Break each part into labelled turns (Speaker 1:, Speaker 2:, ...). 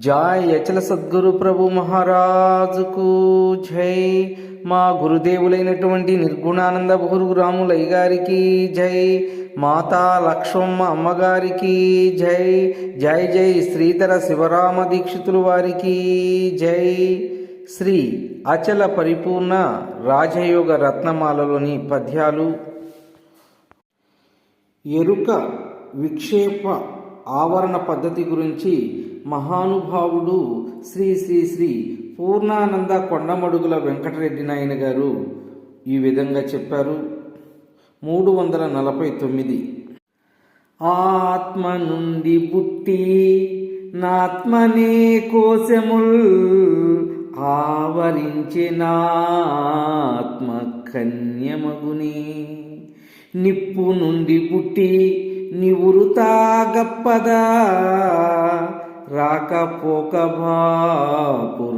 Speaker 1: Joy యచల Sadhguru ప్రభు మహారాజుకు జై. మా గురుదేవులైనటువంటి నిర్గుణానంద బహురుగురాములయ్య గారికి జై. మాతా లక్ష్మమ్మ అమ్మగారికి జై. జై జై శ్రీధర శివరామ దీక్షితులు వారికి జై. శ్రీ అచల పరిపూర్ణ రాజయోగ రత్నమాలలోని పద్యాలు. ఎరుక విక్షేప ఆవరణ పద్ధతి గురించి మహానుభావుడు శ్రీ శ్రీ శ్రీ పూర్ణానంద కొండమడుగుల వెంకటరెడ్డి నాయన గారు ఈ విధంగా చెప్పారు. మూడు వందల నలభై తొమ్మిది. ఆత్మ నుండి పుట్టి నాత్మనే కోశముల్ ఆవరించిన ఆత్మ కన్యమగుని నిప్పు నుండి పుట్టి నివురుతా గప్పదా రాకపోక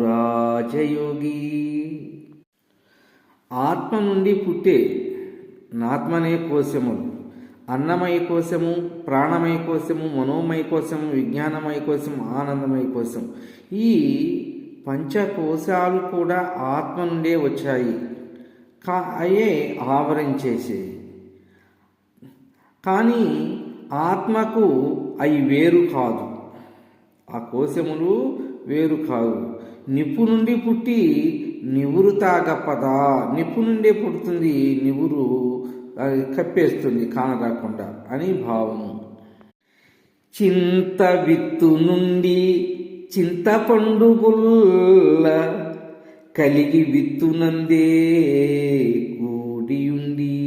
Speaker 1: రాజయోగి ఆత్మ నుండి పుట్టే నాత్మనే కోశములు అన్నమయ కోశము ప్రాణమయ కోశము మనోమయ కోశము విజ్ఞానమయ కోశం ఆనందమయ కోశం ఈ పంచకోశాలు కూడా ఆత్మ నుండే వచ్చాయి. కా అయే ఆవరించేసేవి కానీ ఆత్మకు అవి వేరు కాదు. ఆ కోశములు వేరు కావు నిప్పు నుండి పుట్టి నివురు తాగప్పదా నిప్పు నుండే పుడుతుంది నివురు కప్పేస్తుంది కానరాకుండా అని భావము. చింత విత్తు నుండి చింతపండు గుల్ల కలిగి విత్తునందే కూడియుండి.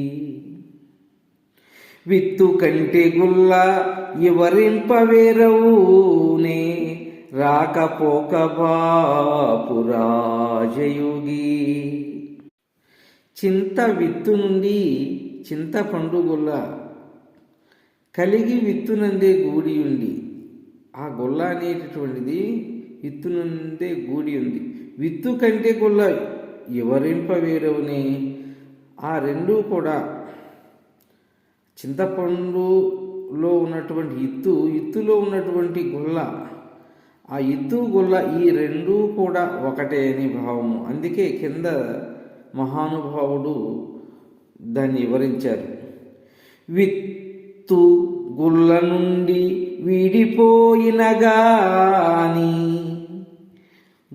Speaker 1: విత్తు కంటే గుల్ల ఎవరింపవేరవునే? రాకపోక బాపురాజయోగి చింత విత్తు నుండి చింతపండు గుల్ల కలిగి విత్తునందే గూడి ఉంది ఆ గొల్ల అనేటటువంటిది విత్తునందే గూడి ఉంది. విత్తు కంటే గొల్ల ఎవరింపవేరవునే? ఆ రెండూ కూడా చింతపండు లో ఉన్నటువంటి ఇత్తు ఇత్తులో ఉన్నటువంటి గుల్ల. ఆ ఇత్తు గుల్ల ఈ రెండూ కూడా ఒకటే అని భావము. అందుకే కింద మహానుభావుడు దాన్ని వివరించారు. విత్తు గుల్ల నుండి విడిపోయినగా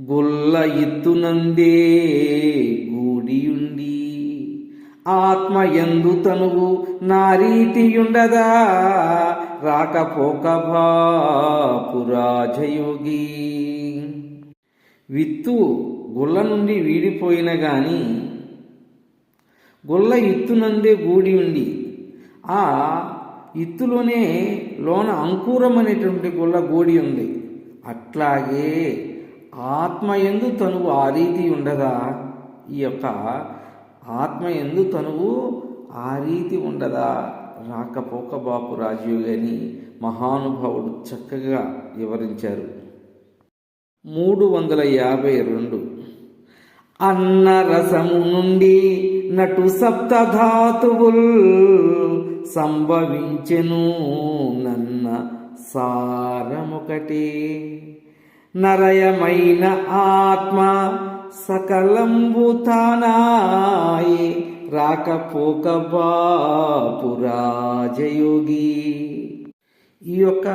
Speaker 1: గుల్ల ఇత్తునందే గూడియు ఆత్మ ఎందు తనువు నారీతియుండదా రాకపోక పురాజయోగి విత్తు గుల్ల నుండి వీడిపోయిన గాని గుల్ల ఇత్తునందే గూడి ఉండి ఆ ఇత్తులోనే లోన అంకురం అనేటువంటి గుల్ల గూడి ఉంది. అట్లాగే ఆత్మ ఎందు తనువు ఆ రీతి ఉండదా ఈ యొక్క ఆత్మ ఎందు తనువు ఆ రీతి ఉండదా? రాకపోక బాపు రాజీవ్ అని మహానుభావుడు చక్కగా వివరించారు. మూడు వందల యాభై రెండు. అన్న రసము నుండి నటు సప్తధాతువుల్ సంభవించెను నన్న సారమొకటే. నరయమైన ఆత్మ సకలంబు తానాయి రాకపోక బాపురాజయోగి ఈ యొక్క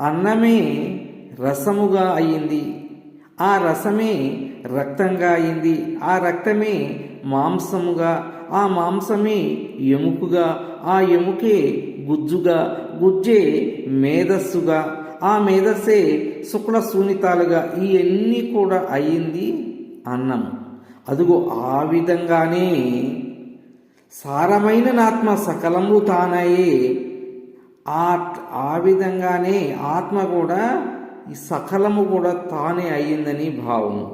Speaker 1: అన్నమే రసముగా అయింది. ఆ రసమే రక్తంగా అయింది. ఆ రక్తమే మాంసముగా ఆ మాంసమే ఎముకగా ఆ ఎముకే గుజ్జుగా గుజ్జే మేధస్సుగా ఆ మేధస్సే శుక్ల సున్నితాలుగా ఇవన్నీ కూడా అయ్యింది అన్నం అదుగు ఆ విధంగానే సారమైన నాత్మ సకలము తానయే. ఆ ఆ విధంగానే ఆత్మ కూడా ఈ సకలము కూడా తానే అయ్యిందని భావము.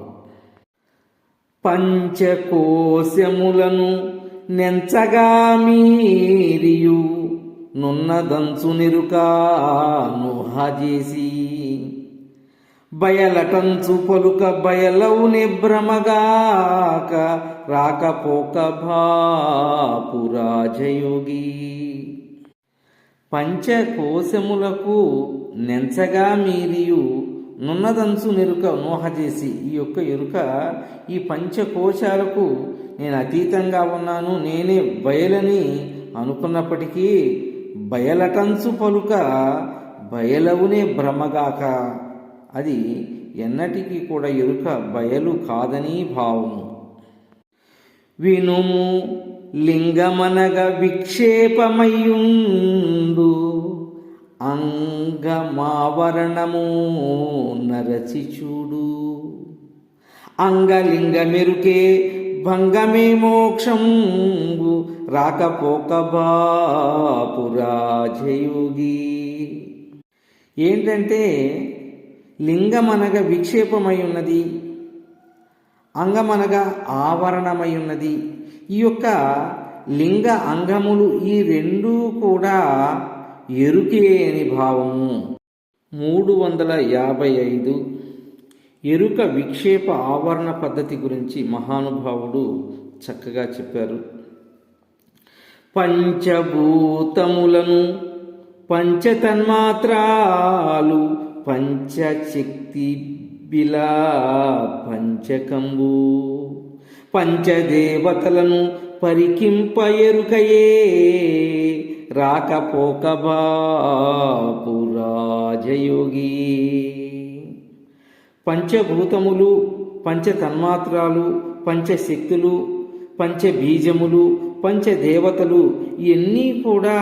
Speaker 1: పంచకోశములను నెంచగా మీరియు నున్నదంచు నిరుకా నుహజేసి బయలటంచు పలుక బయలవుని భ్రమగాక రాకపోక భాపురాజయోగి పంచకోశములకు నెంచగా మీరియు నున్నదంచు నెరుక మోహజేసి ఈ యొక్క ఎరుక. ఈ పంచకోశాలకు నేను అతీతంగా ఉన్నాను నేనే బయలని అనుకున్నప్పటికీ బయలటంచు పలుక బయలవునే భ్రమగాక. అది ఎన్నటికీ కూడా ఎరుక బయలు కాదని భావము. వినుము లింగమనగ విక్షేపమయ్యుండు అంగమావరణము నరచి చూడు అంగలింగ మెరుకే భంగమే మోక్షంబు రాకపోక బాపురాజయోగి ఏంటంటే లింగమనగ విక్షేపమై ఉన్నది అంగమనగా ఆవరణమై ఉన్నది ఈ యొక్క లింగ అంగములు ఈ రెండూ కూడా ఎరుకే అని భావము. మూడు వందల యాభై ఐదు ఎరుక విక్షేప ఆవరణ పద్ధతి గురించి మహానుభావుడు చక్కగా చెప్పారు. పంచభూతములను పంచతన్మాత్రాలు పంచశక్తి బిలా పంచకంబు. పంచదేవతలను పరికింప ఎరుకయే రాకపోక బాపురాజయోగి పంచభూతములు పంచతన్మాత్రాలు పంచశక్తులు పంచబీజములు పంచదేవతలు ఇవన్నీ కూడా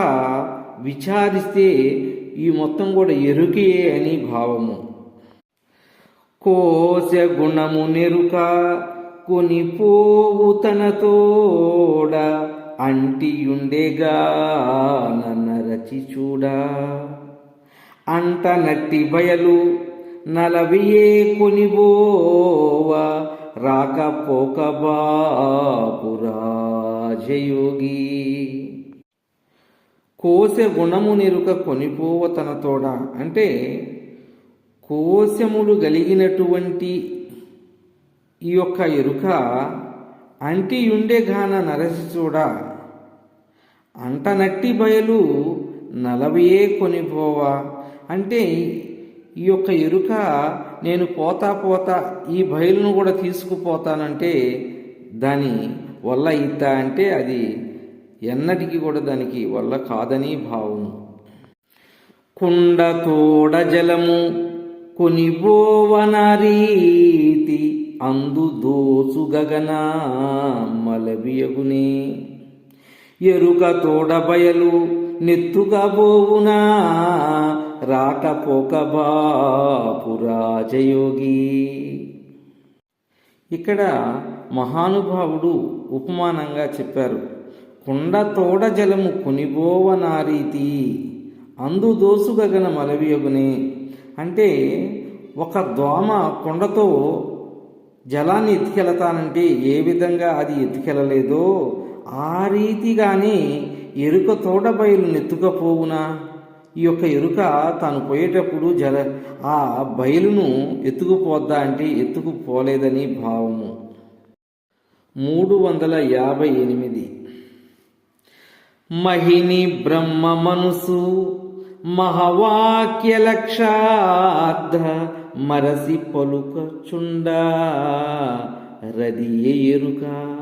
Speaker 1: విచారిస్తే ఈ మొత్తం కూడా ఎరుకే అని భావము. కోశ గుణము నెరుక కొనిపోవు తనతోడ అంటియుండేగా నరచి చూడా. అంట నట్టి బయలు నలవియే కొనిబోవా రాకపోక బాపురాజయోగి కోశ గుణము నిరుక కొనిపోవ తనతోడ అంటే కోశములు కలిగినటువంటి ఈ యొక్క ఎరుక అంటియుండే గాన నరసి చూడ అంటనట్టి బయలు నలవయే కొనిపోవా? అంటే ఈ యొక్క ఎరుక నేను పోతా పోతా ఈ బయలును కూడా తీసుకుపోతానంటే దాని వల్ల ఇద్ద అంటే అది ఎన్నటికి కూడా దానికి వల్ల కాదని భావము. కుండ తోడ జలము కొనిబోవనరీతి అందు దోసు గగన మలబియగునే ఎరుక తోడ బయలు నెత్తుగా బోవునా రాకపోక బాపురాజయోగి ఇక్కడ మహానుభావుడు ఉపమానంగా చెప్పారు. కుండ తోడ జలము కొనిబోవనారీతి అందు దోసు గగన మలవియగునే. అంటే ఒక దోమ కుండతో జలాన్ని ఎత్తుకెళతానంటే ఏ విధంగా అది ఎత్తుకెళ్ళలేదో ఆ రీతిగానే ఎరుక తోట బయలు నెత్తుకపోవునా? ఈ యొక్క ఎరుక తాను పోయేటప్పుడు జల ఆ బయలును ఎత్తుకుపోద్దా అంటే ఎత్తుకుపోలేదని భావము. మూడు వందల యాభై ఎనిమిది. మహిని బ్రహ్మ మనసు మహవాక్య లక్షార్థ మరసి పలుక చుండ రదియ ఎరుక.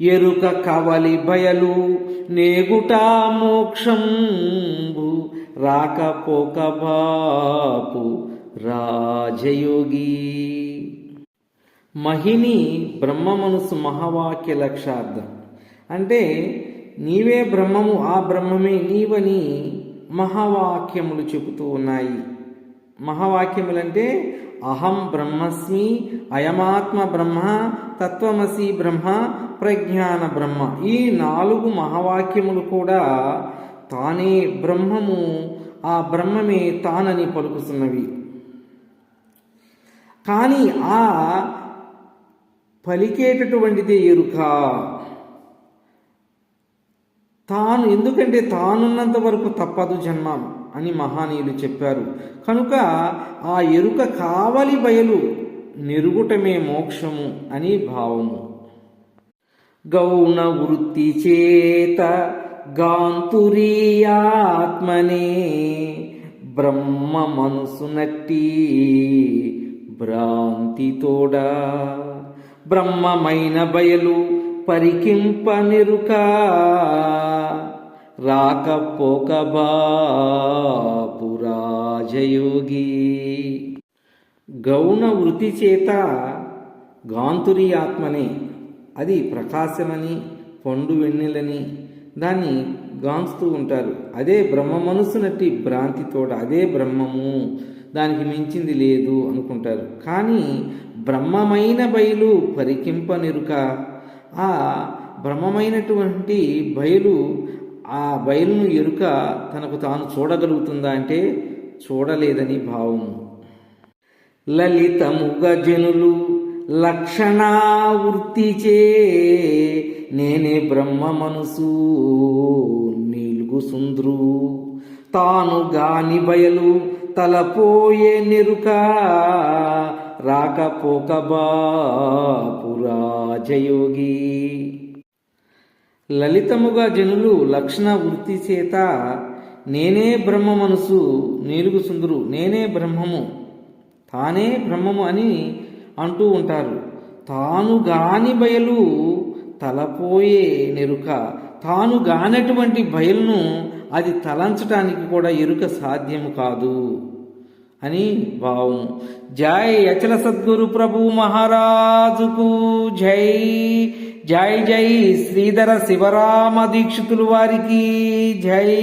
Speaker 1: ఎరుక కవలి బయలు నేగుటా మోక్షంబు రాకపోక బాపు రాజయోగి. మహిని బ్రహ్మ మనసు మహావాక్య లక్షార్థం. అంటే నీవే బ్రహ్మము ఆ బ్రహ్మమే నీవని మహావాక్యములు చెబుతూ ఉన్నాయి. మహావాక్యములంటే అహం బ్రహ్మస్మి అయమాత్మ బ్రహ్మ తత్వమసి బ్రహ్మ ప్రజ్ఞాన బ్రహ్మ. ఈ నాలుగు మహావాక్యములు కూడా తానే బ్రహ్మము ఆ బ్రహ్మమే తానని పలుకుతున్నవి. కానీ ఆ పలికేటటువంటిదే ఎరుక. తాను ఎందుకంటే తానున్నంత వరకు తప్పదు జన్మ అని మహానీయులు చెప్పారు. కనుక ఆ ఎరుక కావలి బయలు నెరుగుటమే మోక్షము అని భావము. గౌణ వృత్తి చేత గాంతురీయాత్మనే బ్రహ్మ మనసు నట్టి భ్రాంతితోడా బ్రహ్మమైన బయలు పరికింపనిరుకా. రాకపోక బాపురాజయోగి. గౌణ వృత్తి చేత గాంతురి ఆత్మనే అది ప్రకాశమని పండు వెన్నెలని దాన్ని గాంచుతూ ఉంటారు. అదే బ్రహ్మ మనసు మనసునట్టి భ్రాంతితోట అదే బ్రహ్మము దానికి మించింది లేదు అనుకుంటారు. కానీ బ్రహ్మమైన బయలు పరికింపనిరుక. ఆ బ్రహ్మమైనటువంటి బయలు ఆ బయలును ఎరుక తనకు తాను చూడగలుగుతుందా అంటే చూడలేదని భావము. లలితముగ జనులు లక్షణావృత్తిచే నేనే బ్రహ్మ మనసు నీలుగు సుంద్రు. తాను గాని బయలు తలపోయే నెరుక రాకపోకబాపురాజయోగి. లలితముగా జనులు లక్షణ వృత్తి చేత నేనే బ్రహ్మ మనసు నీలుగు సుందరు నేనే బ్రహ్మము తానే బ్రహ్మము అని అంటూ ఉంటారు. తాను గాని బయలు తలపోయే నెరుక తాను గానటువంటి బయలును అది తలంచటానికి కూడా ఎరుక సాధ్యము కాదు. అని భావం జై అచల సద్గురు ప్రభు మహారాజుకు జై. జై జై శ్రీధర శివరామ దీక్షితులు వారికి జై.